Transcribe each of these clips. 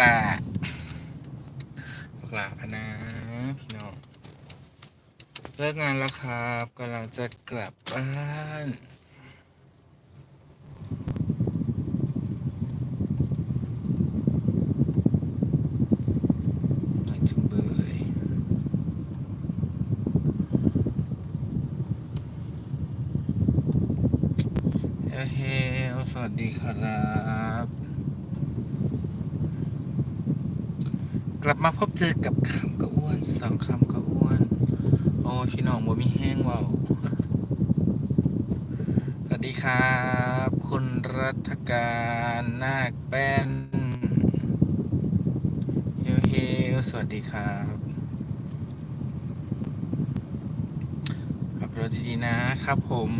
ลาบักลาพนะพี่น้อง เลิกงานแล้วครับกำลังจะกลับบ้านไม่จุงเบยเฮ้เฮลสวัสดีครับ กลับ มาพบเจอกับคำกระอ้วนสองคำกระอ้วน โอ้พี่น้องบ่มีแห้งว่าสวัสดีครับ คุณรัฐการนาคแป้นเฮลเฮลสวัสดีครับขับรถดีๆนะครับผม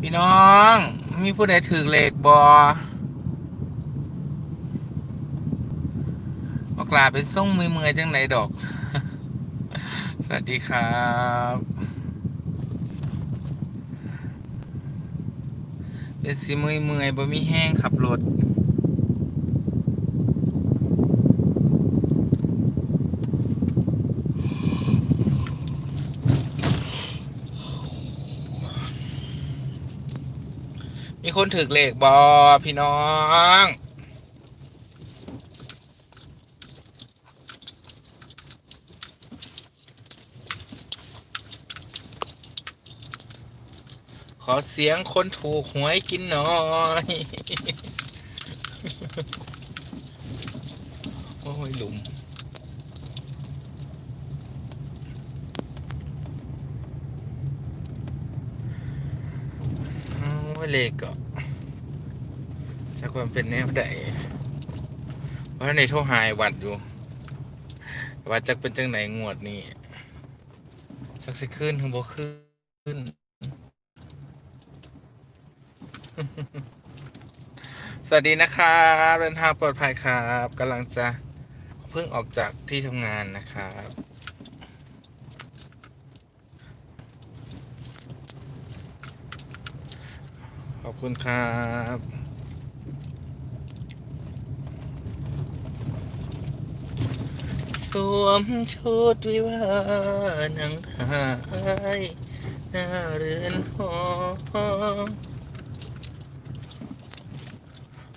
พี่น้อง มีผู้ใดถือเหลขบอบอ กลาเป็นส่งมือเมือจังไหนดอก สวัสดีครับเป็นสีมือเมือยบ่มีแห้งขับรถมีคนถึกเหล็กบอพี่น้อง ขอเสียงคนถูกหวยกินหน่อย โอ้ยหลุม โอ้ยเลขก็จะความเป็นแนวใดว่าะในโทรหายวัดอยู่ วัดจักเป็นจังไหนงวดนี้จักสิขึ้นถึงบ่ขึ้น สวัสดีนะครับเดินทางปลอดภัยครับกำลังจะเพิ่งออกจากที่ทำงานนะครับขอบคุณครับสวมชุดวิวาหนางไทยหน้าเรือนหอ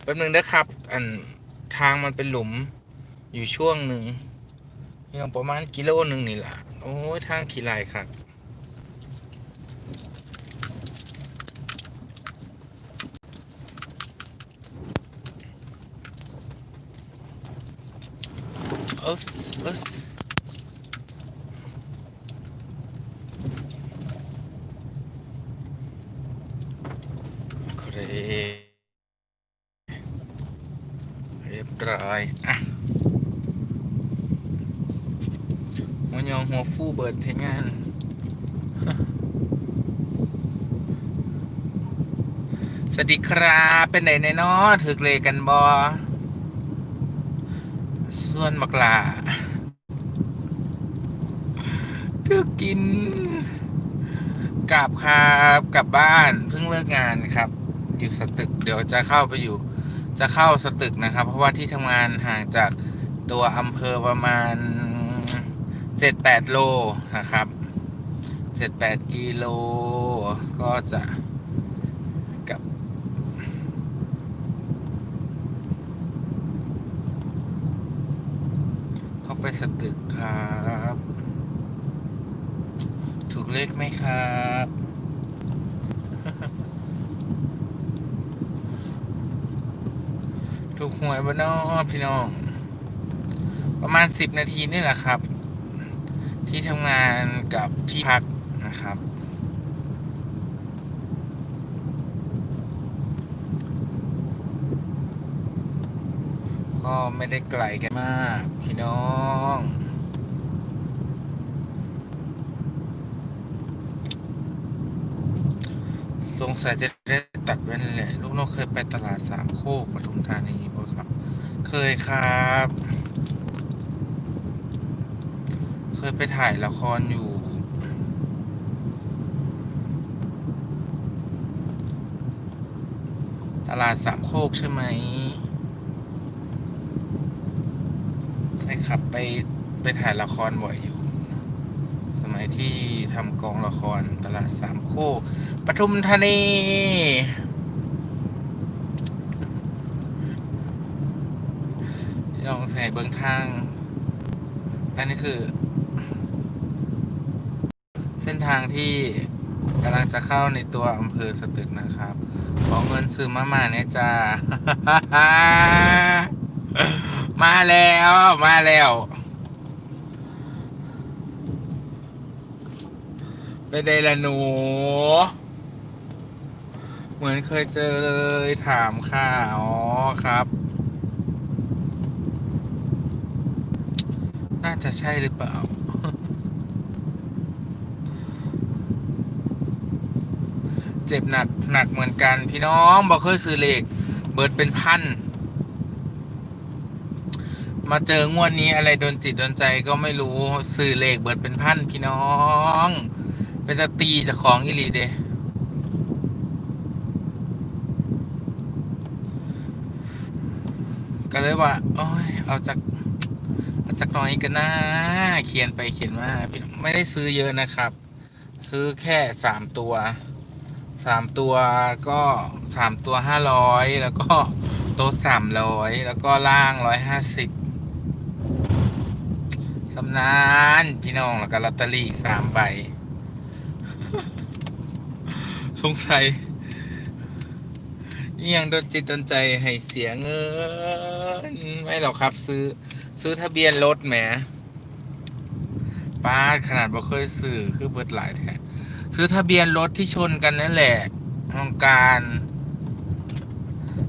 แป๊บนึงนะครับ อันทางมันเป็นหลุมอยู่ช่วงหนึ่งยังประมาณกิโลหนึ่งนี่แหละโอ้ยทางขี่ลายครับ เอสเอสโอเค เรียบร้อยอะ หัวฟูเบิดเทงานสวัสดีครับเป็นไหนในนอถึกเลยกันบอส่วนมักลาถึกกินกลับครับกลับบ้านเพิ่งเลิกงานครับ อยู่สตึกเดี๋ยวจะเข้าไปอยู่ จะเข้าสตึกนะครับ เพราะว่าที่ทำงานห่างจากตัวอำเภอประมาณ 7-8โลนะครับ7-8กิโลก็จะกับเข้าไปสตึกครับ ถูกเลขไหมครับถูกหวยบ้านนอพี่น้อง ประมาณสิบนาทีนี่แหละครับ ที่ทำงานกับที่พักนะครับ ก็ไม่ได้ไกลกันมาก พี่น้อง สงสัยจะได้ตัดแว่นแหละลูกนกเคยไปตลาดสามโคกปทุมธานีป่ครับ เคยครับ เค ยไปถ่ายละครอยู่ ตลาดสามโคกใช่ไหม ใช่ครับไปไปถ่ายละครบ่อยอยู่ สมัยที่ทำกองละครตลาดสามโคกปทุมธานีลองใส่เบื้องทางอันนี้คือ เส้นทางที่กำลังจะเข้าในตัวอำเภอสตึกนะครับ ขอเงินซื้อมาม่าเนี่ยจ้า มาแล้วมาแล้ว ไปได้ละหนู เหมือนเคยเจอเลยถามค่ะ อ๋อครับ น่าจะใช่หรือเปล่า เจ็บหนักหนักเหมือนกัน พี่น้องบอกเคยซื้อเลขเบิดเป็นพัน มาเจองวดนี้อะไรโดนจิตโดนใจก็ไม่รู้ซื้อเลขเบิดเป็นพัน พี่น้อง เป็นตะตีจากของอิลีเดก็เลยว่าโอ้ยเอาจากเอาจากหน้อยกันนะเขียนไปเขียนมาพี่ไม่ได้ซื้อเยอะนะครับ ซื้อแค่สามตัว สามตัวก็สามตัวห้าร้อยแล้วก็โต๊ะสามร้อยแล้วก็ล่างร้อยห้าสิบสำนานพี่น้องแล้วก็ลอตเตอรี่สามใบสงสัยยังโดนจิตโดนใจให้เสียเงิน ไม่หรอกครับ ซื้อ ซื้อทะเบียนรถแหมป้าขนาดบ่เคยซื้อคือเบิดหลายแท้ ซื้อทะเบียนรถที่ชนกันนั่นแหละของการ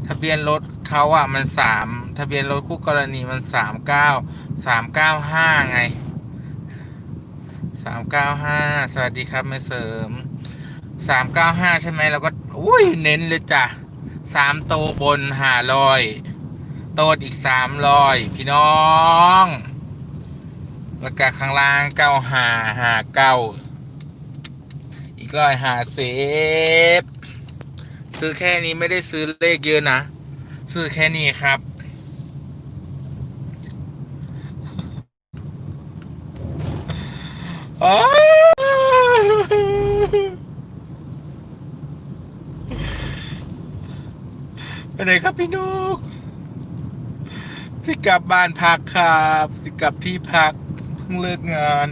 ทะเบียนรถเขาอะมันสามทะเบียนรถคู่กรณีมันสามเก้าสามเก้าห้าไงสามเก้าห้าสวัสดีครับแม่เสริมสามเก้าห้าใช่ไหมเราก็อุ้ยเน้นเลยจ้ะสามโตบนห้าร้อย โตดอีกสามร้อย พี่น้อง แล้วก็ข้างล่างเก้าห้าห้าเก้า ร้อยหาเซฟซื้อแค่นี้ไม่ได้ซื้อเลขเยอะนะ ซื้อแค่นี้ครับอ้าวไปไหนครับพี่นุกสิกลับบ้านพักครับ สิกลับที่พัก เพิ่งเลิกงาน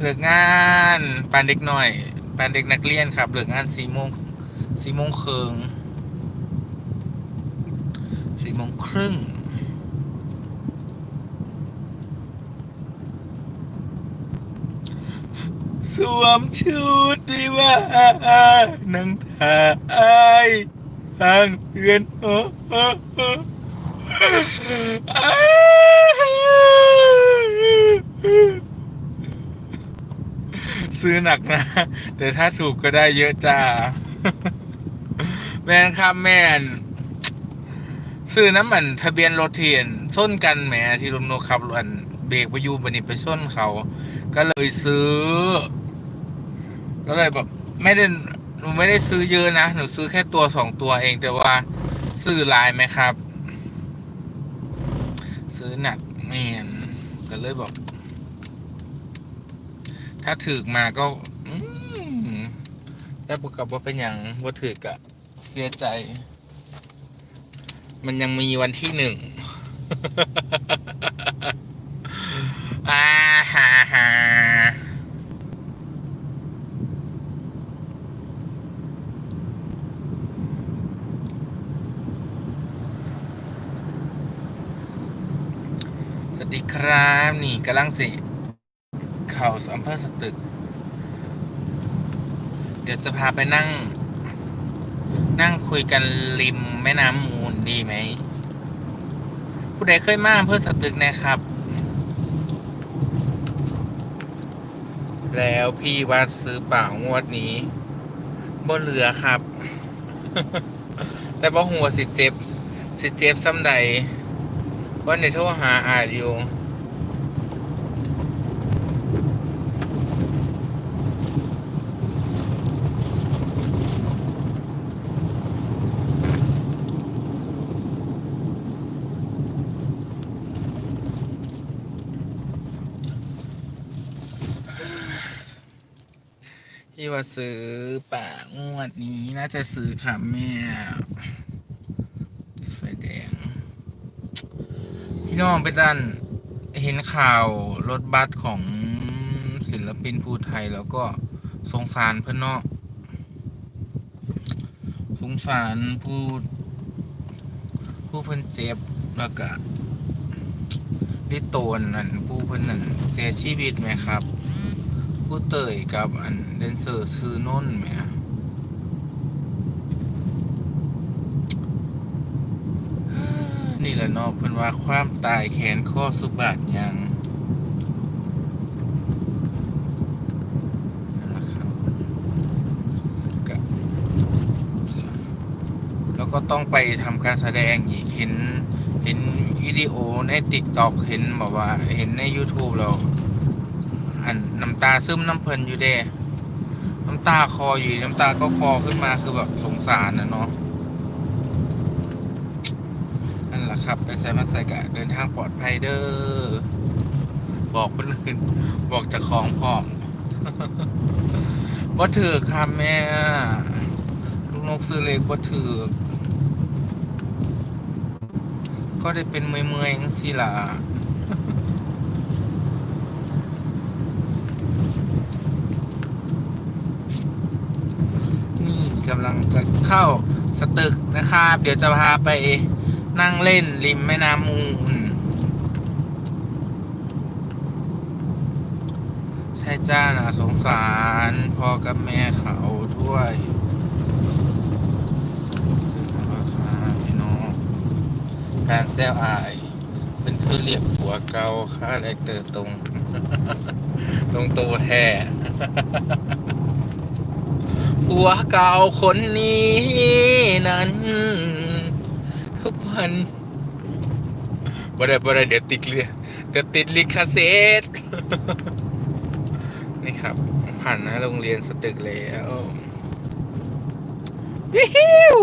เลิกงานปานเด็กหน่อยปานเด็กนักเรียนครับเลิกงานสี่โมงสี่โมงครึ่งสี่โมงครึ่งสวมชุดดีว่านังทายทางเพื่อนโอ้โอ้โอ้ ซื้อหนักนะ แต่ถ้าถูกก็ได้เยอะจ้า แมนครับแมนซื้อน้ำมันทะเบียนรถเทียนส้นกันแหมที่ลมโนขับรถอันเบรกไปยูบันนี้ไปส้นเขา ก็เลยซื้อ ก็เลยแบบไม่ได้หนูไม่ได้ซื้อเยอะนะ หนูซื้อแค่ตัวสองตัวเองแต่ว่าซื้อลายไหมครับ ซื้อหนักแมนก็เลยบอก ถ้าถือมาก็แต่ประกับว่าเป็นอย่างว่าถือกะเสียใจ มันยังมีวันที่หนึ่งอาฮาฮาสวัสดีครับ นี่กำลังเสิ เขาอำเภอสตึก เดี๋ยวจะพาไปนั่ง นั่งคุยกันริมแม่น้ำมูลดีไหม ผู้ใดเคยมาอำเภอสตึกนะครับ แล้วพี่วัดซื้อเปล่างวดนี้บ่เหลือครับ แต่บ่หัวสิเจ็บ สิเจ็บซ้ำใดว่าในโทรหาอาจอยู่ ที่ว่าซื้อป่างวดนี้น่าจะซื้อค่ะแม่ติดไฟแดง พี่น้องไปดันเห็นข่าวรถบัสของศิลปินภูไทยแล้วก็สงสารเพื่อนเนาะสงสารผู้ผู้เพิ่นเจ็บแล้วก็ได้โตนนั่นผู้เพิ่นนั่นเสียชีวิตไหมครับ ผู้เตยกับอันเดนเซอร์ซื้อนนท์ไหมนี่แหละเนาะเพิ่นว่าความตายแขนข้อสุบาทยังแล้วก็ต้องไปทำการแสดงอีกเห็นเห็นวิดีโอในติ๊กต็อกเห็นแบบว่าเห็นใน YouTube เราำตาซึมน้ำเพลินอยู่เด้น้ำตาคออยู่น้ำตาก็คอขึ้นมาคือแบบสงสารนะเนาะนั่นแหละครับ ไปใส่มาใส่กะเดินทางปลอดภัยเด้อบอกคนอื่นบอกจะของพร้อมว่าถือค่ะแม่ ลูกนกซื้อเล็กว่าถือก็ได้เป็นเมื่อยๆจังสิล่ะ นี่ กำลังจะเข้าสตึกนะครับ เดี๋ยวจะพาไปนั่งเล่นริมแม่น้ำมูลใช่จ้านะสงสารพ่อกับแม่เขาด้วยพี่น้องการแซวอายเป็นคือเรียกผัวเก่าค่าแรกเตอตรง ตรงตัวแท้ ผัวเก่าคนนี้นั้น ทุกวันบ่ได้บ่ได้เดี๋ยวติดเรียเดี๋ยวติดลิขสิทธิ์นี่ครับ ผ่านน้าโรงเรียนสตึกแล้ววิว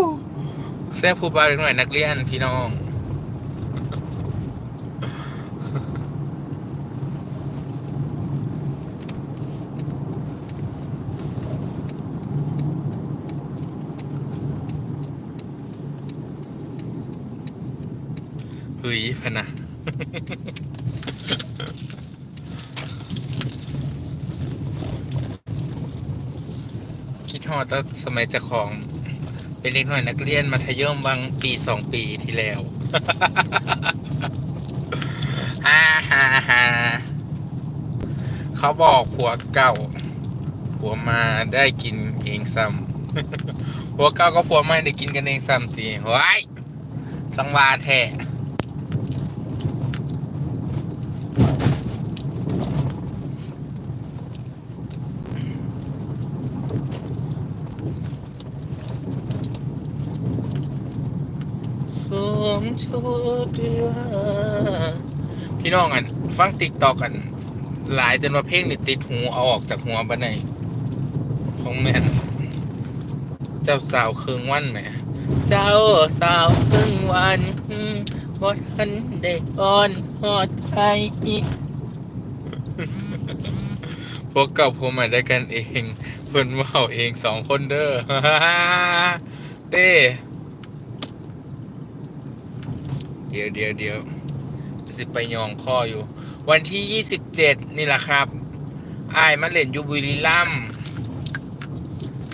แซ่บผู้บาเล็กหน่อยนักเรียนพี่น้อง เฮ้ย พะนะ คิดฮอดตอนสมัยเจะของ เป็นเด็กหน่อยนักเรียนมัธยมบางปีสองปีที่แล้วฮ่าฮ่าฮ่าเขาบอกผัวเก่าผัวมาได้กินเองซ้ำผัวเก่าก็ผัวไม่ได้กินกันเองซ้ำทีไว้ายสังวาแท้ สมชุดเรือ พี่น้องอันฟังติ๊กตอกกัน หลายจนว่าเพลงนี่ติดหูเอาออกจากหัวบันไดของแม่นเจ้าสาวครึ่งวันไหมเจ้าสาวครึ่งวันว่าทันได้อ่อนหอดไทยพวกเก่าผมมาได้กันเองเพิ่นว่าเองสองคนเด้อเต้ เดี๋ยวเดี๋ยวเดี๋ยวสิไปยองข้ออยู่ วันที่ยี่สิบเจ็ดนี่แหละครับอายมาเล่นยูบุรีรัม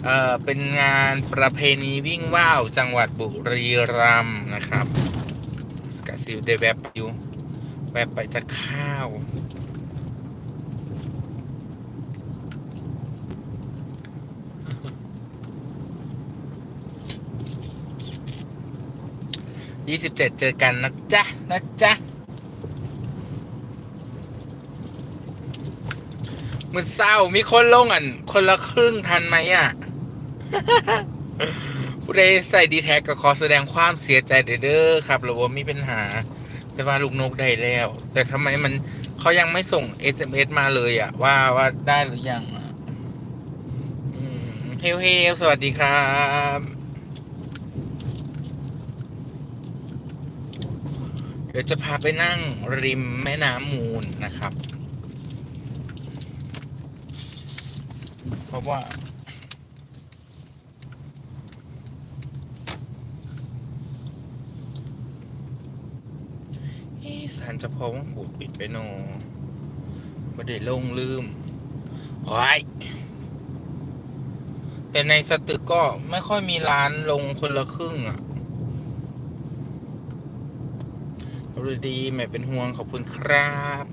เอ่อเป็นงานประเพณีวิ่งว่าวจังหวัดบุรีรัมย์นะครับกะซิวได้แวบอยู่แวบไปจะข้าว ยี่สิบเจ็ดเจอกันนะจ๊ะนะจ๊ะมือเศร้ามีคนลงอะคนละครึ่งทันไหมอะผู้ใดใส่ดีแท็กก็ขอแสดงความเสียใจเด้อครับหรือว่ามีปัญหา แต่ว่าลูกนกได้แล้ว แต่ทำไมมันเขายังไม่ส่ง SMS มาเลยอะ ว่าว่าได้หรือยังอะเฮลเฮลสวัสดีครับ เดี๋ยวจะพาไปนั่งริมแม่น้ำมูลนะครับ เพราะว่า สารจะพอว่าขูดปิดไปโนประเด้นลงลืมโอ้ยแต่ในสตึกก็ไม่ค่อยมีร้านลงคนละครึ่งอะ่ะ อาดีๆไม่เป็นห่วงขอบคุณครับ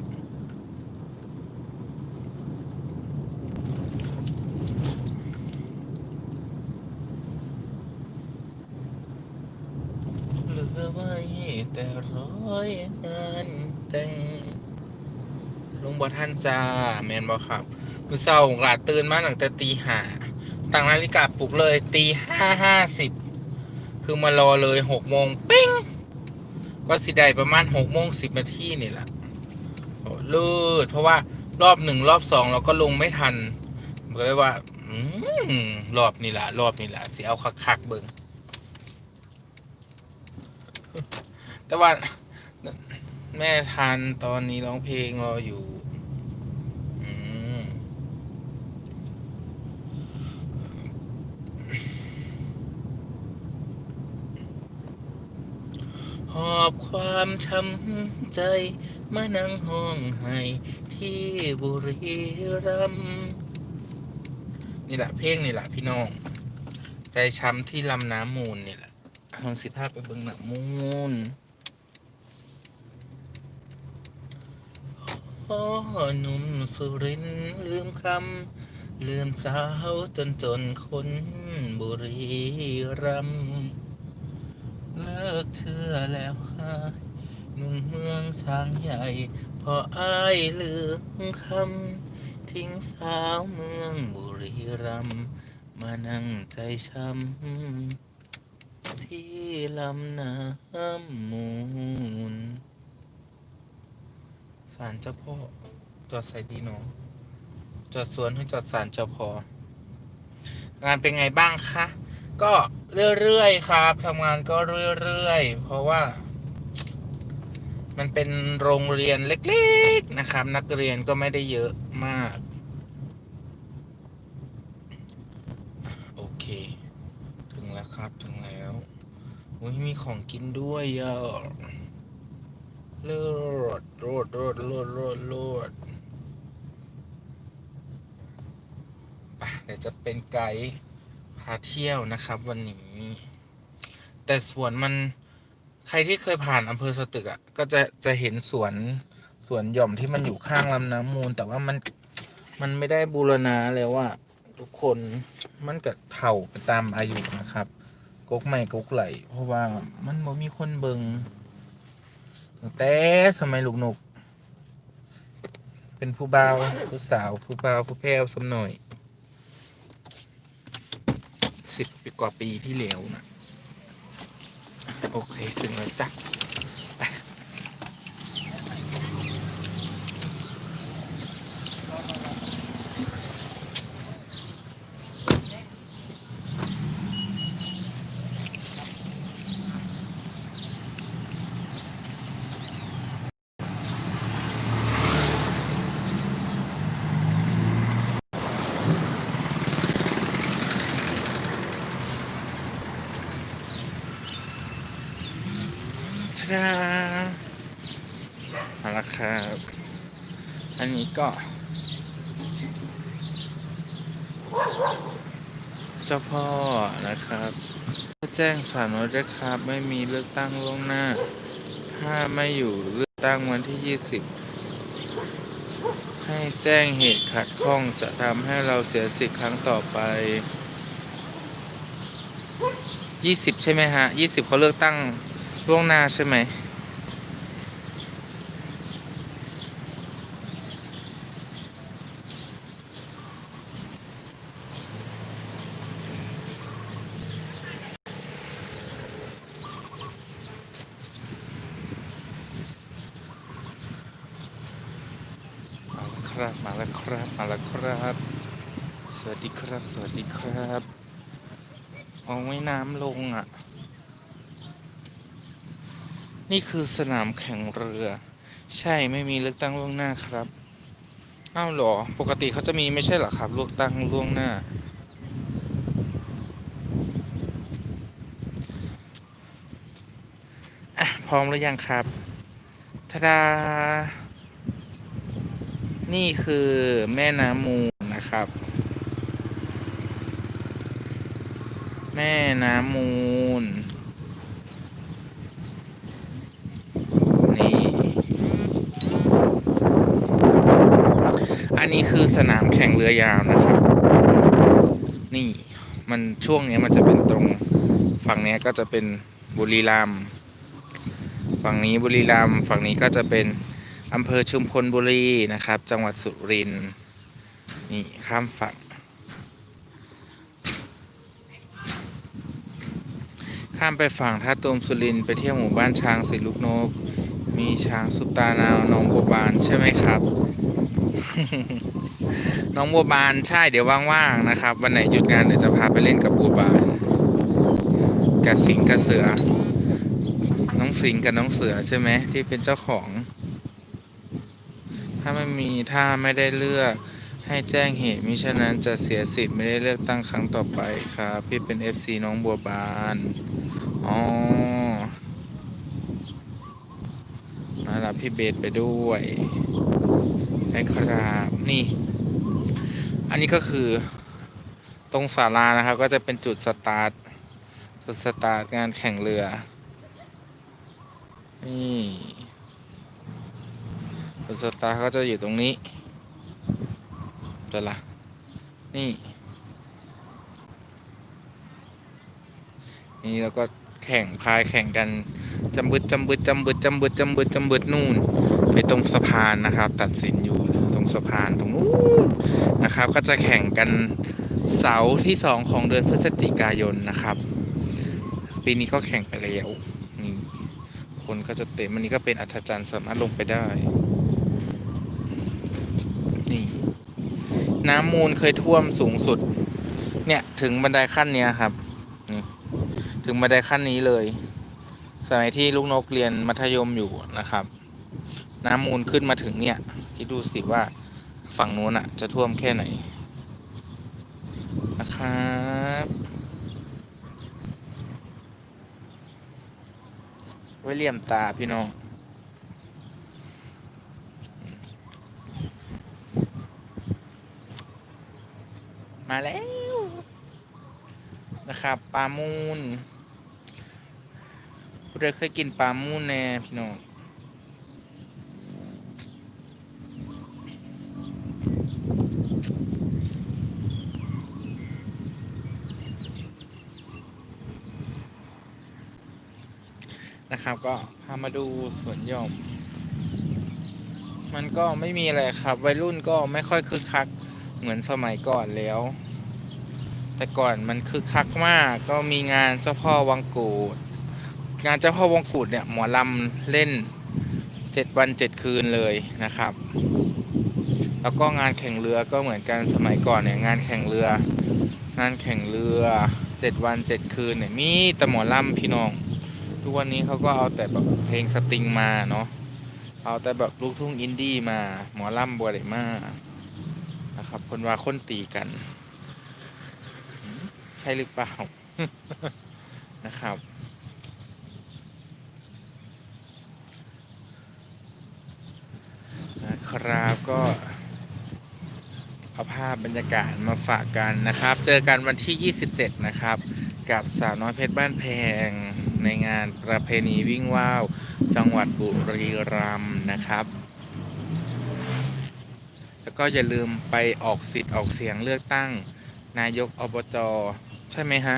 เหลือไว้แต่ร้อยงานแต่งลุงบอท่านจ้าแมนบอครับมือเศร้าหลาดตื่นมาตั้งแต่ตีห้าตั้งนาฬิกาปลุกเลยตีห้าห้าสิบคือมารอเลยหกโมงปิ้ง ก็สิได้ประมาณหกโมงสิบนาทีนี่แหละลืดเพราะว่ารอบหนึ่งรอบสองเราก็ลงไม่ทันก็เลยว่าอืมรอบนี่แหละรอบนี่แหละสิเอาคักๆเบิ่งแต่ว่าแม่ทันตอนนี้ร้องเพลงรออยู่ อืมห อบความช้ำใจ มานั่งห้องไห้ที่บุรีรัมย์นี่แหละเพลงนี่แหละพี่น้อง ใจช้ำที่ลำน้ำมูลนี่แหละลองสิภาพไปเบิ่งน้ำมูลพ่อหนุ่มสุรินลืมคำลืมสาวจนจนคนบุรีรัมย์ เลิกเชื่อแล้วฮะหนุ่มเมืองช้างใหญ่ พออายลืมคำ ทิ้งสาวเมืองบุรีรัมย์มานั่งใจช้ำที่ลำน้ำมูลศาลเจ้าพ่อ จอดใส่ดีเนาะจอดสวนให้จอดศาลเจ้าพ่องานเป็นไงบ้างคะ ก็ เรื่อยๆครับทำงานก็เรื่อยๆเพราะว่า มันเป็นโรงเรียนเล็กๆนะครับ นักเรียนก็ไม่ได้เยอะมาก โอเค ถึงแล้วครับถึงแล้วอุ้ยมีของกินด้วยอะเลือดโลดโลดโลดโลดโลดไปเดี๋ยวจะเป็นไกด์าเที่ยวนะครับ วันนี้ แต่สวนมันใครที่เคยผ่านอำเภอสตึกอะ่ะก็จะจะเห็นสวนสวนหย่อมที่มันอยู่ข้างลำน้ำมูล แต่ว่ามันมันไม่ได้บูรณาเลยว่าทุกคนมันก็เถ่าไปตามอายุนะครับกกไม่กกไหล เพราะว่ามันบ่มีคนเบิงตั้งแต่สมัยลูกนก เป็นผู้บ่าวผู้สาวผู้บ่าวผู้แพ้วสมหน่อย สิบปีกว่าปีที่แล้วนะโอเค ถึงแล้วจ้ะไป ชาเอาละครับ อันนี้ก็ เจ้าพ่อนะครับแจ้งสารว่าด้วยครับ ไม่มีเลือกตั้งล่วงหน้า ถ้าไม่อยู่เลือกตั้งวันที่ 20 ให้แจ้งเหตุขัดข้องจะทำให้เราเสียสิทธิ์ครั้งต่อไป 20 ใช่ไหมฮะ 20เขาเลือกตั้ง ล่วงหน้าใช่ไหมมาล้วครับมาแล้วครับมาแล้วครับ สวัสดีครับ สวัสดีครับเอาไว้น้ำลงอะ นี่คือสนามแข่งเรือ ใช่ไม่มีเลือกตั้งล่วงหน้าครับอ้าวหรอ ปกติเขาจะมีไม่ใช่เหรอครับเลือกตั้งล่วงหน้า อะ พร้อมหรือยังครับทาดา นี่คือแม่น้ำมูลนะครับ แม่น้ำมูล นี่ อั นนี้คือสนามแข่งเรือยาวนะครับ นี่มันช่วงนี้มันจะเป็นตรงฝั่งนี้ก็จะเป็นบุรีรัมย์ฝั่งนี้บุรีรัมย์ฝั่งนี้ก็จะเป็นอำเภอชุมพลบุรีนะครับ จังหวัดสุรินทร์นี่ข้ามฝั่ง ข้ามไปฝั่งท่าตูมสุรินทร์ไปเที่ยวหมู่บ้านช้างสีลูกนก มีช้างสุตานาวน้องบัวบานใช่ไหมครับ น้องบัวบานใช่เดี๋ยวว่างๆนะครับ วันไหนหยุดงานเดี๋ยวจะพาไปเล่นกับบัวบานกับสิงกับเสือ น้องสิงกับน้องเสือใช่ไหมที่เป็นเจ้าของ ถ้าไม่มีถ้าไม่ได้เลือกให้แจ้งเหตุมิฉะนั้นจะเสียสิทธิ์ไม่ได้เลือกตั้งครั้งต่อไปครับ พี่เป็น FC น้องบัวบานอ๋อมารับพี่เบสไปด้วย ให้ครับนี่ อันนี้ก็คือตรงศาลานะครับ ก็จะเป็นจุดสตาร์ทจุดสตาร์ทงานแข่งเรือ นี่จุดสตาร์ทก็จะอยู่ตรงนี้จะละนี่นี่แล้วก็แข่งพายแข่งกันจำบึดจำบึดจำบึดจำบึดจำบึดจำบึดนู่น ไปตรงสะพานนะครับ ตัดสินอยู่ สะพานตรงนู้นนะครับ ก็จะแข่งกันเสาร์ที่สองของเดือนพฤศจิกายนนะครับ ปีนี้ก็แข่งไปแล้วนี่คนก็จะเต็มอันนี้ก็เป็นอัธจันทร์สามารถลงไปได้ นี่ น้ำมูลเคยท่วมสูงสุด เนี่ยถึงบันไดขั้นเนี้ยครับนี่ถึงบันไดขั้นนี้เลย สมัยที่ลูกนกเรียนมัธยมอยู่นะครับ น้ำมูลขึ้นมาถึงเนี่ย คิดดูสิว่า ฝั่งนู้นอะจะท่วมแค่ไหนนะครับไว้เลี่ยมตาพี่น้องมาแล้ว นะครับปลามูนผู้ใดเคยกินปลามูนแน่พี่น้อง นะครับ ก็พามาดูสวนหย่อม มันก็ไม่มีอะไรครับ วัยรุ่นก็ไม่ค่อยคึกคักเหมือนสมัยก่อนแล้ว แต่ก่อนมันคึกคักมากก็มีงานเจ้าพ่อวังกูดงานเจ้าพ่อวังกูดเนี่ยหมอลำเล่นเจ็ดวันเจ็ดคืนเลยนะครับ แล้วก็งานแข่งเรือก็เหมือนกันสมัยก่อนเนี่ยงานแข่งเรือ งานแข่งเรือเจ็ดวันเจ็ดคืนเนี่ยมีแต่หมอลำพี่น้อง ทุกวันนี้เขาก็เอาแต่แบบเพลงสตริงมาเนาะเอาแต่แบบลูกทุ่งอินดี้มา หมอลำบัวได้มานะครับคนว่าคนตีกัน ใช่หรือเปล่านะครับนะครับก็เอาภาพบรรยากาศมาฝากกันนะครับ เจอกันวันที่ 27 นะครับ กับสาวน้อยเพชรบ้านแพง ในงานประเพณีวิ่งว่าว จังหวัดบุรีรัมย์นะครับ แล้วก็อย่าลืมไปออกสิทธิ์ออกเสียงเลือกตั้ง นายกอบจใช่ไหมฮะ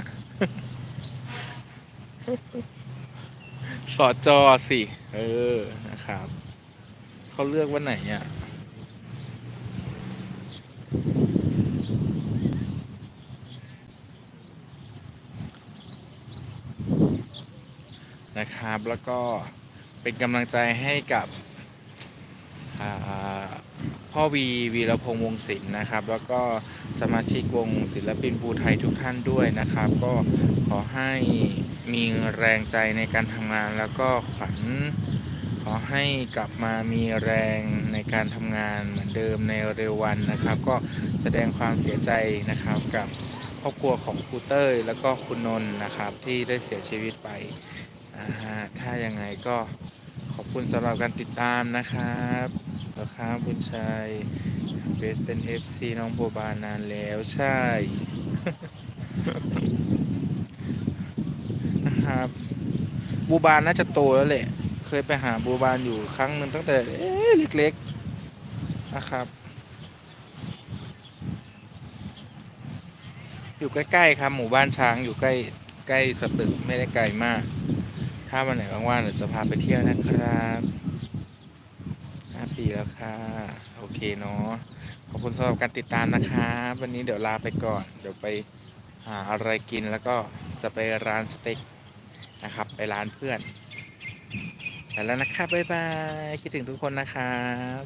สอจอสิ เออ นะครับ เขาเลือกวันไหนอะ นะครับ แล้วก็เป็นกำลังใจให้กับพ่อวีวีรพงษ์วงศิลป์นะครับ แล้วก็สมาชิกวงศิลปินภูไทยทุกท่านด้วยนะครับ ก็ขอให้มีแรงใจในการทำงาน แล้วก็ขวัญขอให้กลับมามีแรงในการทำงานเหมือนเดิมในเร็ววันนะครับ ก็แสดงความเสียใจนะครับกับครอบครัวของครูเต้ย แล้วก็คุณนนท์นะครับที่ได้เสียชีวิตไป ถ้ายังไงก็ขอบคุณสำหรับการติดตามนะครับแล้วครับบุญชัยเบสเป็น FC น้องโบบานานแล้วใช่นะครับบูบานน่าจะโตแล้วแหละ เคยไปหาบูบานอยู่ครั้งหนึ่งตั้งแต่เอ๊ะเล็กๆนะครับ อยู่ใกล้ๆครับหมู่บ้านช้างอยู่ใกล้ใกล้สตึกไม่ได้ไกลมาก ถ้าวันไหนว่างๆเดี๋ยวจะพาไปเที่ยวนะครับห้าปีแล้วค่ะ โอเคเนาะ ขอบคุณสำหรับการติดตามนะครับ วันนี้เดี๋ยวลาไปก่อน เดี๋ยวไปหาอะไรกินแล้วก็จะไปร้านสเต็กนะครับ ไปร้านเพื่อนไปแล้วนะครับ บ๊ายบาย คิดถึงทุกคนนะครับ